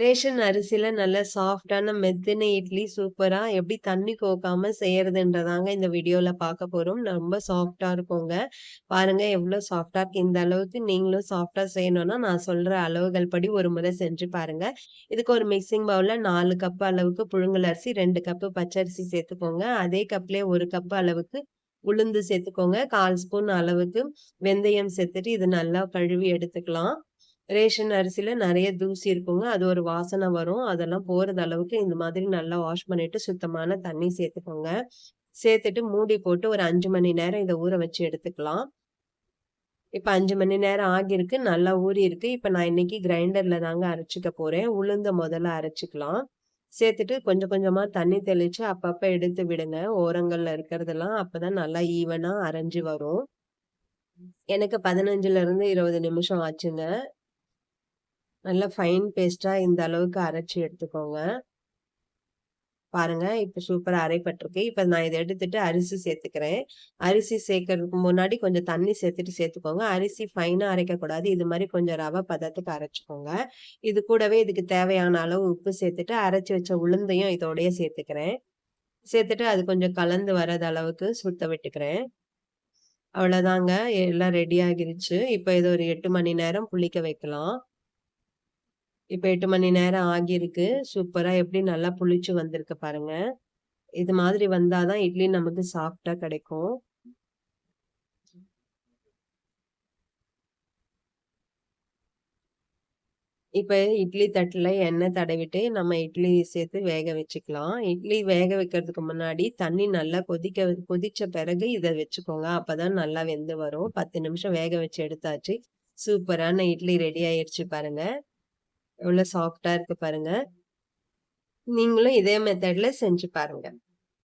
Ration அரிசியில் நல்ல சாஃப்ட்டான மெத்தின இட்லி சூப்பராக எப்படி தண்ணி கோக்காமல் செய்யறதுன்றதாங்க இந்த வீடியோவில் பார்க்க போகிறோம் ரொம்ப சாஃப்டாக இருக்குங்க. பாருங்கள் எவ்வளோ சாஃப்டாக இருக்குது இந்த அளவுக்கு நீங்களும் சாஃப்டாக செய்யணும்னா, நான் சொல்கிற அளவுகள் படி ஒரு முறை செஞ்சு பாருங்கள் இதுக்கு ஒரு மிக்ஸிங் பவுலில் நாலு கப்பு அளவுக்கு புழுங்கல் அரிசி, ரெண்டு கப்பு பச்சரிசி சேர்த்துக்கோங்க. அதே கப்லேயே ஒரு கப்பு அளவுக்கு உளுந்து சேர்த்துக்கோங்க. 1/4 ஸ்பூன் அளவுக்கு வெந்தயம் சேர்த்துட்டு இது நல்லா கழுவி எடுத்துக்கலாம். ரேஷன் அரிசியில் நிறைய தூசி இருக்குங்க. அது ஒரு வாசனை வரும். அதெல்லாம் போகிறது அளவுக்கு இந்த மாதிரி நல்லா வாஷ் பண்ணிட்டு சுத்தமான தண்ணி சேர்த்துக்கோங்க. சேர்த்துட்டு மூடி போட்டு ஒரு அஞ்சு மணி நேரம் இதை ஊற வச்சு எடுத்துக்கலாம். இப்போ அஞ்சு மணி நேரம் ஆகியிருக்கு. நல்லா ஊறி இருக்கு இப்போ நான் இன்னைக்கு கிரைண்டர்ல தாங்க அரைச்சிக்க போறேன். உளுந்த முதல்ல அரைச்சிக்கலாம் சேர்த்துட்டு கொஞ்சம் கொஞ்சமா தண்ணி தெளிச்சு அப்பப்ப எடுத்து விடுங்க. ஓரங்கள்ல இருக்கிறதெல்லாம். அப்பதான் நல்லா ஈவனா அரைஞ்சு வரும். எனக்கு 15லருந்து 20 நிமிஷம் ஆச்சுங்க. நல்லா ஃபைன் பேஸ்ட்டாக இந்த அளவுக்கு அரைச்சி எடுத்துக்கோங்க. பாருங்க, இப்ப சூப்பரா அரைப்பட்டிருக்கு. இப்ப நான் இதை எடுத்துட்டு அரிசி சேர்த்துக்கிறேன். அரிசி சேர்க்கறதுக்கு முன்னாடி கொஞ்சம் தண்ணி சேர்த்துட்டு சேர்த்துக்கோங்க. அரிசி ஃபைனா அரைக்கக்கூடாது. இது மாதிரி கொஞ்சம் ரவை பதத்துக்கு அரைச்சிக்கோங்க இது கூடவே இதுக்கு தேவையான அளவு உப்பு சேர்த்துட்டு, அரைச்சி வச்ச உளுந்தையும் இதோடய சேர்த்துக்கிறேன். சேர்த்துட்டு அது கொஞ்சம் கலந்து வர்றது அளவுக்கு சுத்த விட்டுக்கிறேன். அவ்வளோதாங்க. எல்லாம் ரெடி ஆகிருச்சு. இப்ப இது ஒரு எட்டு மணி நேரம் புளிக்க வைக்கலாம். இப்ப எட்டு மணி நேரம் ஆகியிருக்கு. சூப்பரா எப்படி நல்லா புளிச்சு வந்திருக்கு பாருங்க. இது மாதிரி வந்தால் தான் இட்லி நமக்கு சாஃப்ட்டா கிடைக்கும். இப்ப இட்லி தட்டுல எண்ணெய் தடவிட்டு நம்ம இட்லி சேர்த்து வேக வச்சுக்கலாம். இட்லி வேக வைக்கிறதுக்கு முன்னாடி தண்ணி நல்லா கொதிக்க கொதிச்ச பிறகு இதை வச்சுக்கோங்க. அப்பதான் நல்லா வெந்து வரும். 10 நிமிஷம் வேக வச்சு எடுத்தாச்சு. சூப்பரான இட்லி ரெடி ஆயிடுச்சு பாருங்க. எவ்வளோ சாஃப்ட்டா இருக்கு பாருங்க. நீங்களும் இதே மெத்தடில் செஞ்சு பாருங்க.